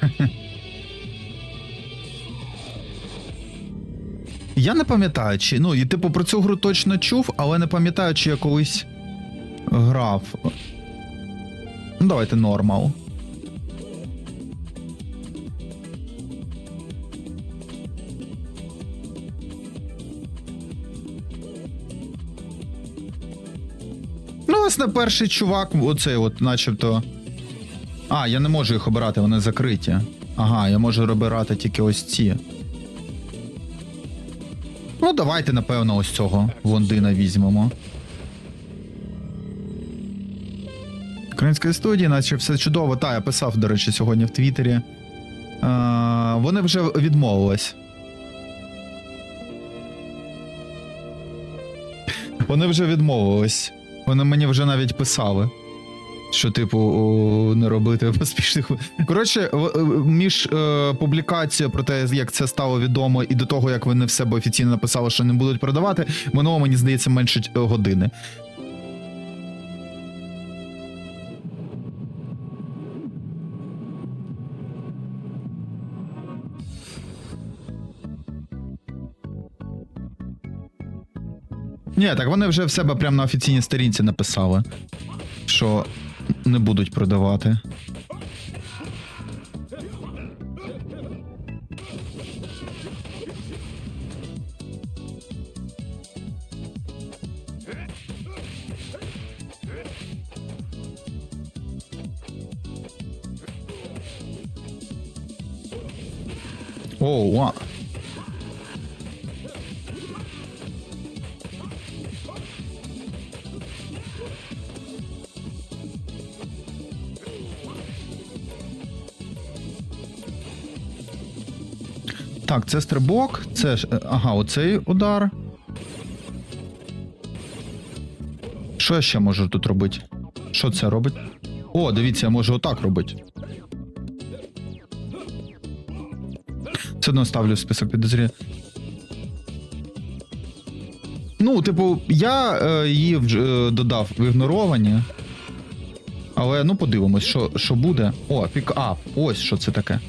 Я не пам'ятаю, чи. Ну, і типу про цю гру точно чув, але не пам'ятаю, чи я колись грав. Ну, давайте нормал. Ну, власне, перший чувак, оцей от, начебто. А, я не можу їх обирати, вони закриті. Ага, я можу обирати тільки ось ці. Ну, давайте, напевно, ось цього Лондина візьмемо. Української студії, наче все чудово. Та, я писав, до речі, сьогодні в Твіттері. А, вони вже відмовились. Вони вже відмовились. Вони мені вже навіть писали. Що, типу, не робити поспішних. Коротше, е, між е, публікацією про те, як це стало відомо, і до того, як вони в себе офіційно написали, що не будуть продавати, минуло, мені здається, менше е, години. Ні, так вони вже в себе прямо на офіційній сторінці написали, що не будуть продавати. Так, це стрибок, це ж. е, Ага, оцей удар. Що я ще можу тут робити? Що це робить? О, дивіться, я можу отак робити. Все одно ставлю в список підозрі. Ну, типу, я е, її е, додав в ігноровані. Але ну подивимось, що, що буде. О, пікап. Ось що це таке.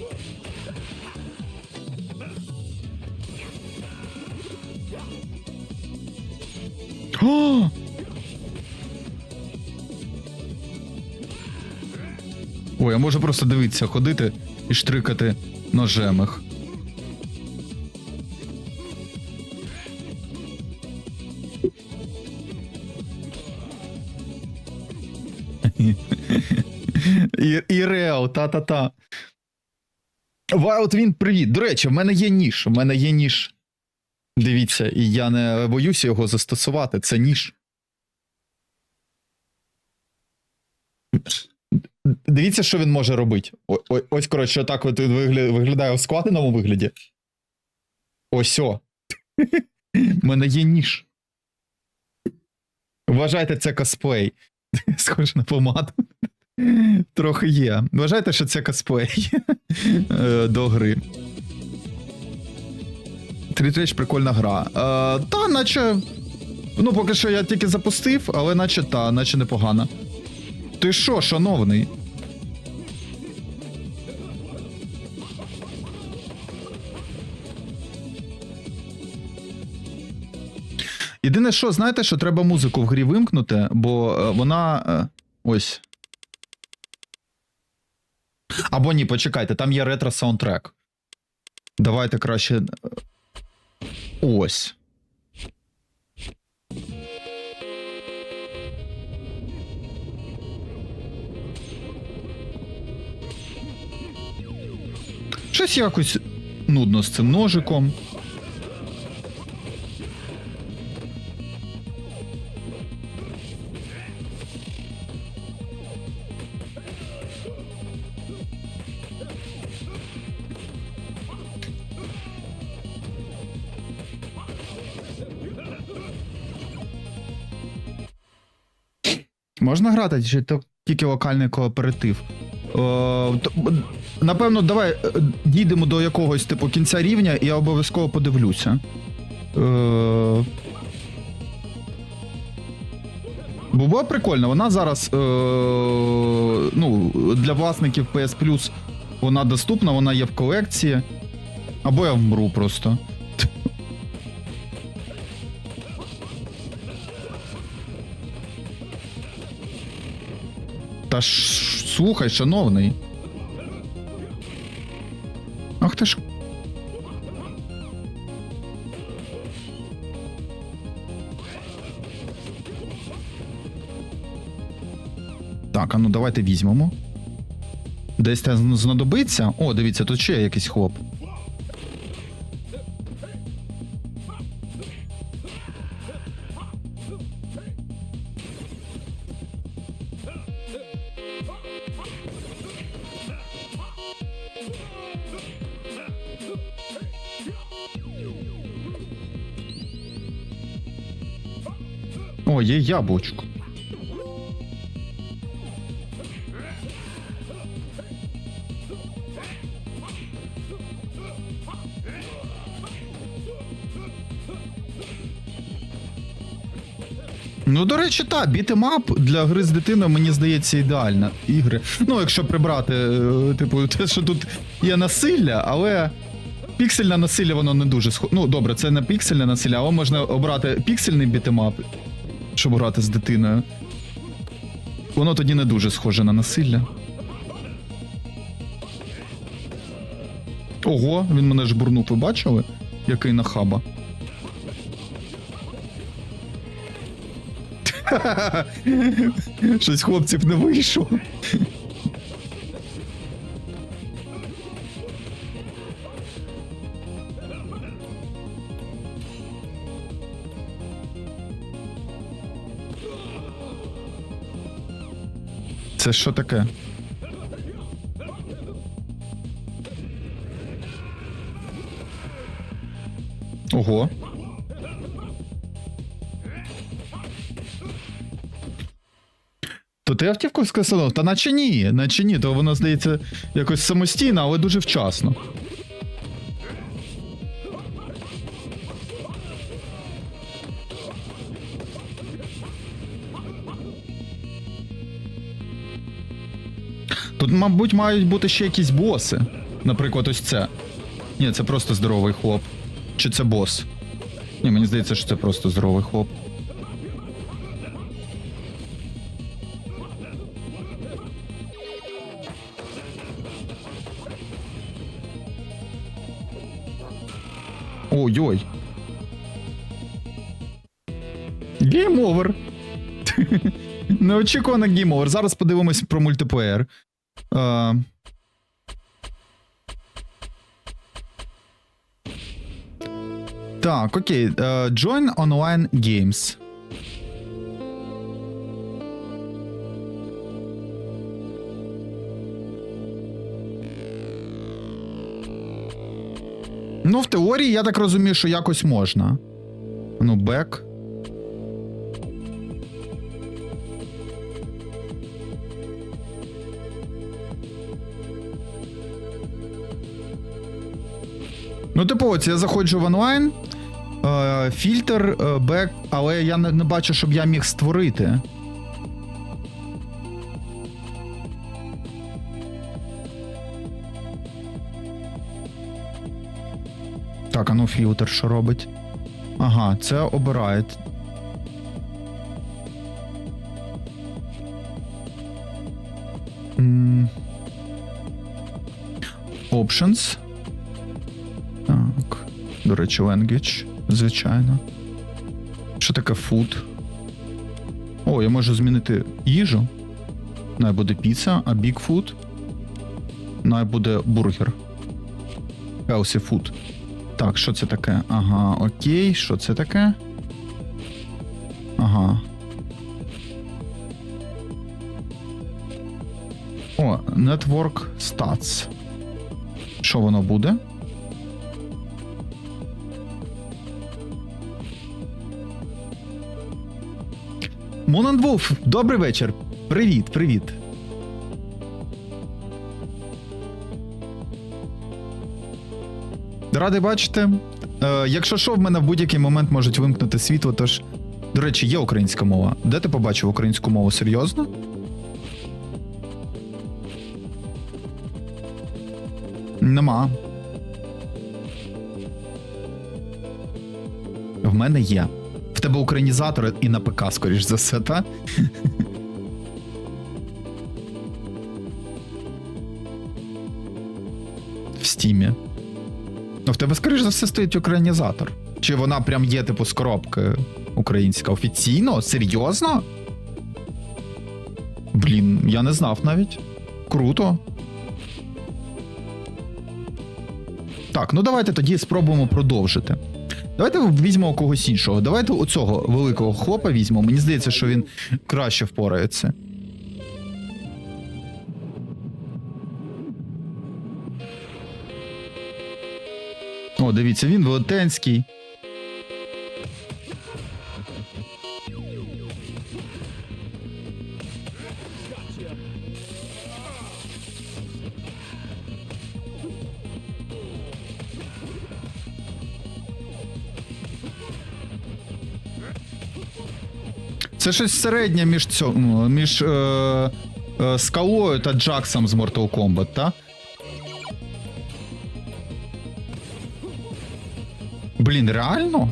Можу просто дивитися, ходити і штрикати ножем їх. І, і Реал, та-та-та. Він, привіт. До речі, в мене є ніж. У мене є ніж. Дивіться, і я не боюся його застосувати. Це ніж. Дивіться, що він може робити. О- о- Ось, коротше, отак от виглядає в складеному вигляді. Ось о. У мене є ніж. Вважайте це косплей. Схоже на помаду. Трохи є. Вважайте, що це косплей е, до гри. Трітріч прикольна гра. Е, та, наче. Ну, поки що я тільки запустив, але наче та, наче непогано. Ти що, шановний? Єдине, що, знаєте, що треба музику в грі вимкнути, бо е, вона. е, ось. Або ні, почекайте, там є ретро саундтрек. Давайте краще. е, Ось. Щось якось нудно з цим ножиком. Можна грати, чи то тільки локальний кооператив? Е, то, напевно, давай е, дійдемо до якогось типу кінця рівня, і я обов'язково подивлюся. Е, Бо було прикольно, вона зараз е, ну, для власників PS Plus Вона доступна, вона є в колекції. Або я вмру просто. Та ж слухай, шановний. Ах ти ж. Так, а ну давайте візьмемо. Десь те знадобиться. О, дивіться, тут ще є якийсь хлоп. Яблучко. Ну, до речі, так, бітемап для гри з дитиною, мені здається, ідеальна ігри. Ну, якщо прибрати, е, типу, те, що тут є насилля, але піксельне насилля, воно не дуже схоже. Ну, добре, це не піксельне насилля, але можна обрати піксельний бітемап, щоб грати з дитиною. Воно тоді не дуже схоже на насилля. Ого, він мене ж бурнув, ви бачили? Який нахаба. Щось хлопців не вийшло. Це що таке? Ого. То ти автівку скасував? Та наче ні, наче ні, то воно здається якось самостійно, але дуже вчасно. Мабуть, мають бути ще якісь боси. Наприклад, ось це. Ні, це просто здоровий хлоп. Чи це бос? Ні, мені здається, що це просто здоровий хлоп. Ой-ой. Гейм овер. Неочікувано гейм овер. Зараз подивимось про мультиплеєр. Е... Так, окей. Е, Join Online Games. Ну, в теорії, я так розумію, що якось можна. Ну, бек. Ну, типу, ось я заходжу в онлайн, е, фільтр, е, бек, але я не, не бачу, щоб я міг створити. Так, а ну фільтр що робить? Ага, це обирає. Options. До речі, language, звичайно. Що таке food? О, я можу змінити їжу. Най буде піца, а big food. Най буде бургер. Healthy food. Так, що це таке? Ага, окей, що це таке? Ага. О, Network Stats. Що воно буде? Монан Вулф, добрий вечір. Привіт, привіт. Радий бачити. Е, якщо що, в мене в будь-який момент можуть вимкнути світло, тож. До речі, є українська мова. Де ти побачив українську мову серйозно? Нема. В мене є. Тебе українізатор і на ПК, скоріш за все, та? В стімі. Ну, в тебе, скоріш за все, стоїть українізатор. Чи вона прям є, типу, з коробки українська? Офіційно? Серйозно? Блін, я не знав навіть. Круто. Так, ну давайте тоді спробуємо продовжити. Давайте візьмемо когось іншого. Давайте оцього великого хлопа візьмемо. Мені здається, що він краще впорається. О, дивіться, він велетенський. Це щось середнє між цьому, між е, е, скалою та Джаксом з Mortal Kombat, та? Блін, реально?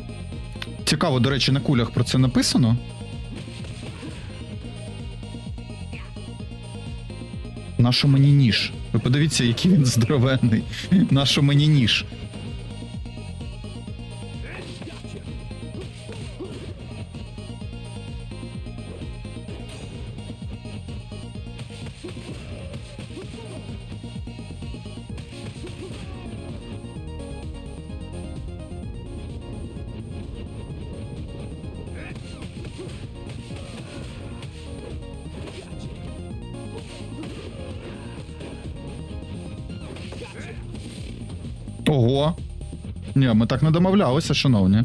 Цікаво, до речі, на кулях про це написано. Нащо мені ніж? Ви подивіться, який він здоровенний. Нащо мені ніж? Ні, ми так не домовлялися, шановні.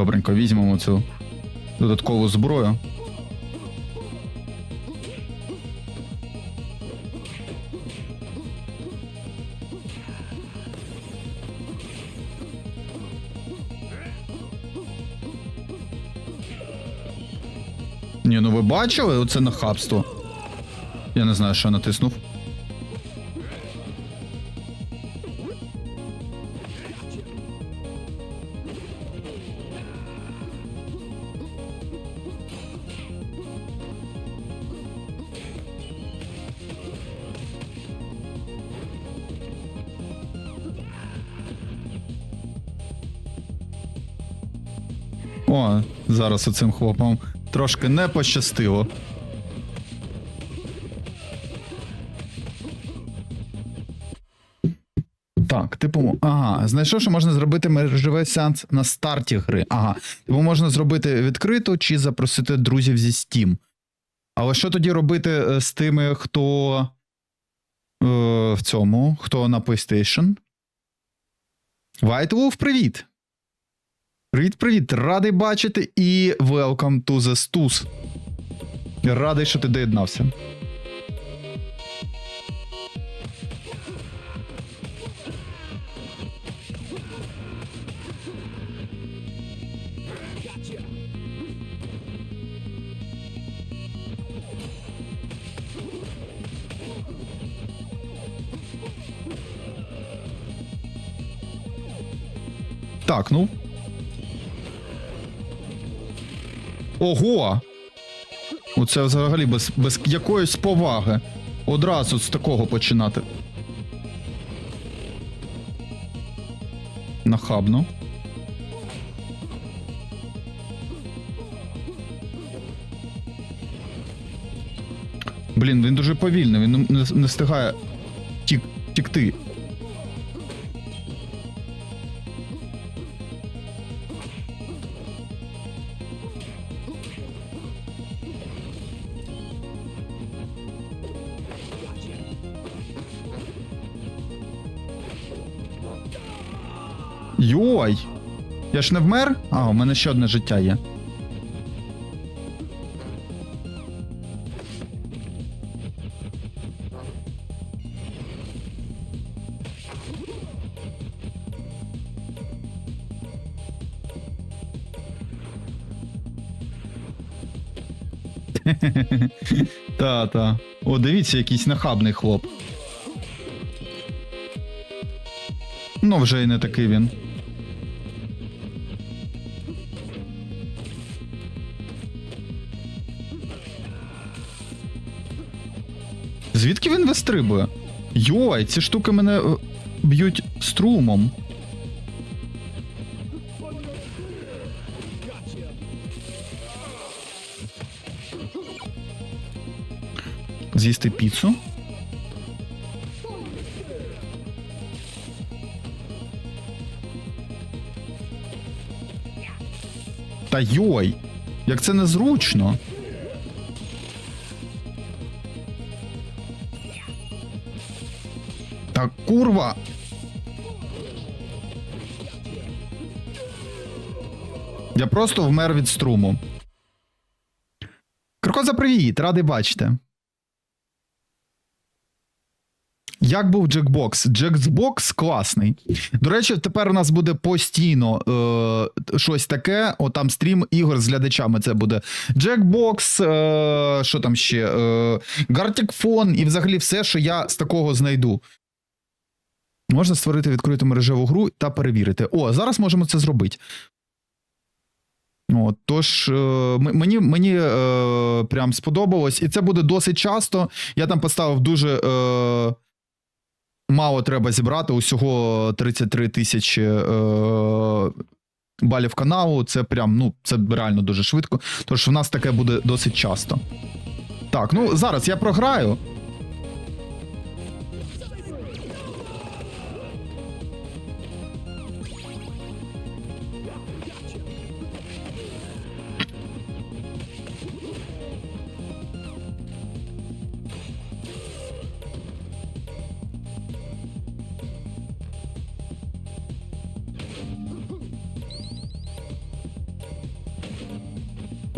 Добренько, візьмемо цю додаткову зброю. Ні, ну ви бачили оце нахабство? Я не знаю, що натиснув. Зараз оцим хлопам трошки не пощастило. Так, типу, ага, знайшов, що можна зробити мережевий сеанс на старті гри. Ага. Типу можна зробити відкрито чи запросити друзів зі Steam. Але що тоді робити е, з тими, хто е, в цьому, хто на PlayStation? White Wolf, привіт! Привіт, привіт! Радий бачити і welcome to the Stus. Радий, що ти доєднався. Так, ну. Ого! Оце взагалі без, без якоїсь поваги. Одразу з такого починати. Нахабно. Блін, він дуже повільний, він не, встигає тік, тікти. Я ж не вмер? А, у мене ще одне життя є. Та, та. О, дивіться, якийсь нахабний хлоп. Ну, вже і не такий він. Вистрибує? Йой, ці штуки мене е, б'ють струмом. З'їсти піцу. Та йой! Як це незручно. Курва. Я просто вмер від струму. Крокоза, привіт, радий бачити. Як був Джекбокс? Джекбокс класний. До речі, тепер у нас буде постійно е, щось таке. О, там стрім ігор з глядачами. Це буде Джекбокс, е, що там ще? Е, Phone і взагалі все, що я з такого знайду. Можна створити відкриту мережеву гру та перевірити. О, зараз можемо це зробити. От, тож е, мені, мені е, прям сподобалось, і це буде досить часто. Я там поставив дуже. Е, мало треба зібрати, усього 33 тисячі е, балів каналу. Це прям, ну, це реально дуже швидко. Тож в нас таке буде досить часто. Так, ну зараз я програю.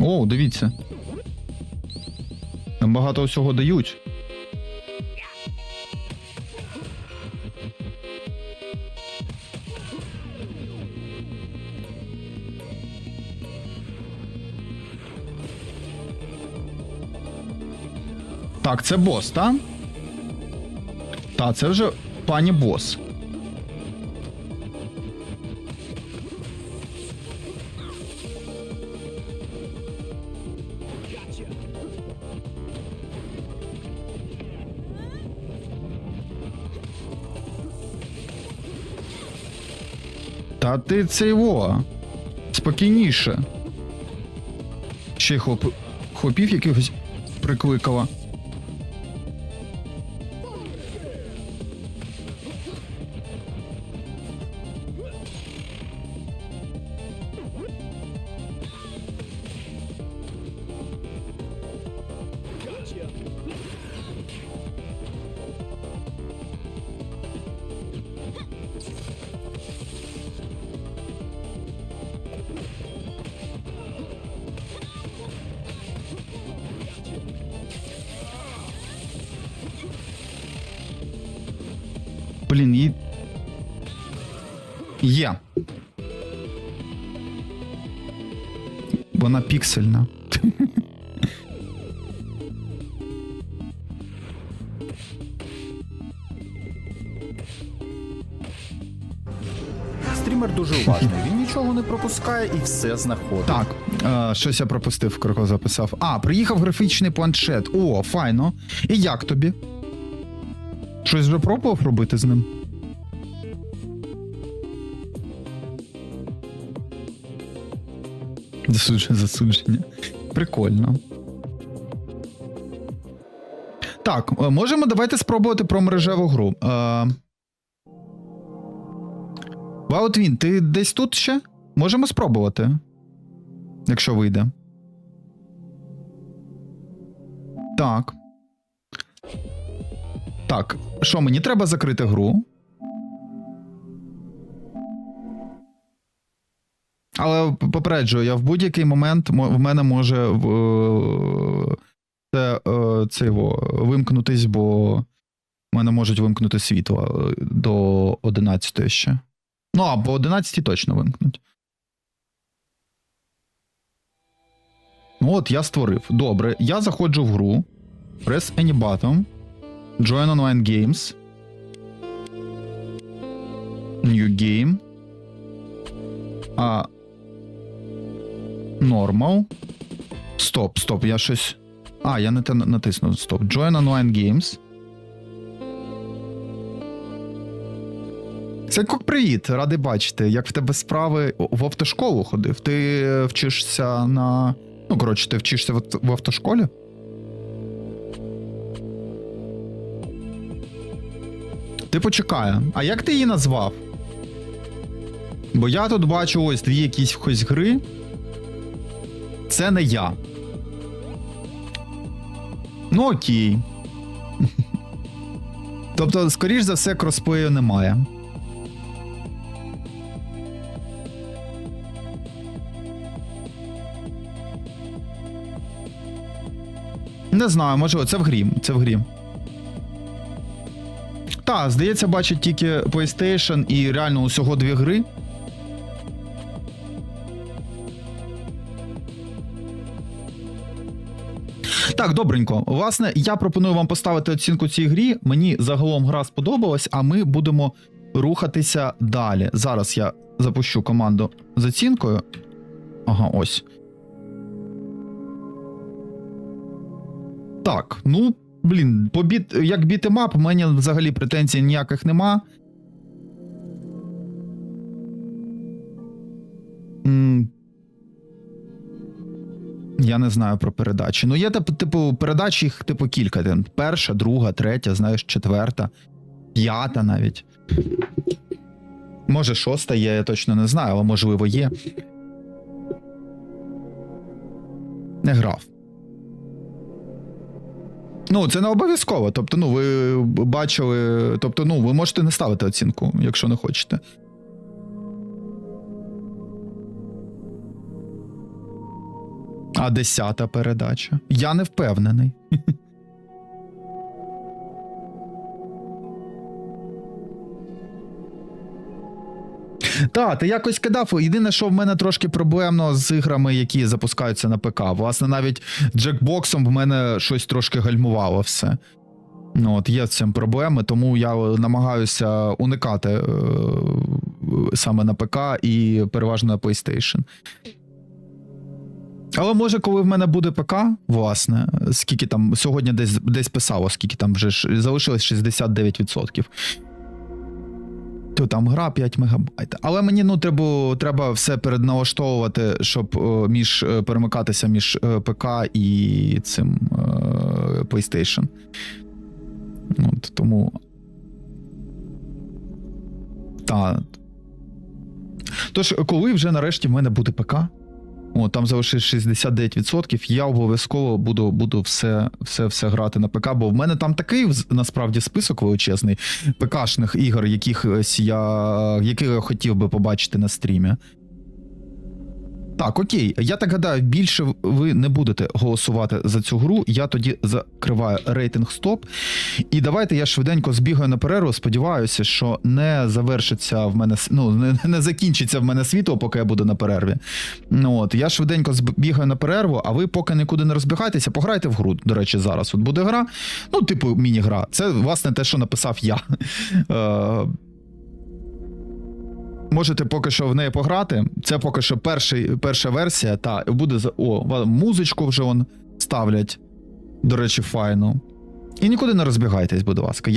О, дивіться. Нам багато всього дають. Так, це бос, так? Так, це вже пані бос. Та ти це його. Спокійніше. Ще й хлоп... хлопів якихось прикликала. Є. Вона піксельна. Стрімер дуже уважний, він нічого не пропускає і все знаходить. Так, е, щось я пропустив, Кроко записав. А, приїхав графічний планшет. О, файно. І як тобі? Щось вже пробував робити з ним? Засудження, засудження. Прикольно. Так, е, можемо давайте спробувати про мережеву гру. Е... Ваутвін, ти десь тут ще? Можемо спробувати. Якщо вийде. Так. Так. Що, мені треба закрити гру? Але попереджую, я в будь-який момент в мене може е, це, е, це його, вимкнутись, бо в мене можуть вимкнути світло е, до 11 ще. Ну, або 11 точно вимкнуть. Ну от, я створив. Добре, я заходжу в гру. Press any button. Join online games. New game. А. Normal. Стоп, стоп, я щось. А, я не те натиснув. Стоп. Join online games. Сенько, привіт, радий бачити. Як в тебе справи в автошколу ходив? Ти е, вчишся на. Ну, коротше, ти вчишся в, автошколі? Ти почекай, а як ти її назвав? Бо я тут бачу ось дві якісь гри. Це не я. Ну окей. Тобто, скоріш за все, кросплею немає. Не знаю, може, це в грі. Це в грі. Так, здається, бачить тільки PlayStation і реально усього дві гри. Так, добренько. Власне, я пропоную вам поставити оцінку цій грі. Мені загалом гра сподобалась, а ми будемо рухатися далі. Зараз я запущу команду з оцінкою. Ага, ось. Так, ну, блін, по біт, як бітемап, у мене взагалі претензій ніяких нема. М, Я не знаю про передачі. Ну, є типу, передач їх типу кілька. Там Перша, друга, третя, знаєш, четверта, п'ята навіть. Може, шоста є, я точно не знаю, але можливо є. Не грав. Ну, це не обов'язково. Тобто, ну, ви бачили. Тобто, ну, ви можете не ставити оцінку, якщо не хочете. А десята передача. Я не впевнений. Так, ти якось кидав. Єдине, що в мене трошки проблемно з іграми, які запускаються на ПК. Власне, навіть джекбоксом в мене щось трошки гальмувало все. Ну, от є з цим проблеми, тому я намагаюся уникати е, саме на ПК і переважно на PlayStation. Але може, коли в мене буде ПК, власне, скільки там сьогодні десь, десь писало, скільки там вже ж залишилось 69%. То там гра 5 мегабайт. Але мені ну треба, треба все передналаштовувати, щоб е, між е, перемикатися між е, ПК і цим PlayStation. От, тому. Та. Тож, коли вже нарешті в мене буде ПК, о, там залишилось 69%, я обов'язково буду, буду все, все, все грати на ПК, бо в мене там такий насправді список величезний ПКшних ігор, яких я, яких я хотів би побачити на стрімі. Так, окей, я так гадаю, більше ви не будете голосувати за цю гру. Я тоді закриваю рейтинг стоп. І давайте я швиденько збігаю на перерву. Сподіваюся, що не завершиться в мене ну, не, не закінчиться в мене світло, поки я буду на перерві. Ну от я швиденько збігаю на перерву, а ви поки нікуди не розбігайтеся, пограйте в гру. До речі, зараз от буде гра. Ну, типу, міні-гра. Це власне те, що написав я. Можете поки що в неї пограти. Це поки що перший, перша версія. Та буде за о, музичку вже он ставлять. До речі, файну. І нікуди не розбігайтесь, будь ласка.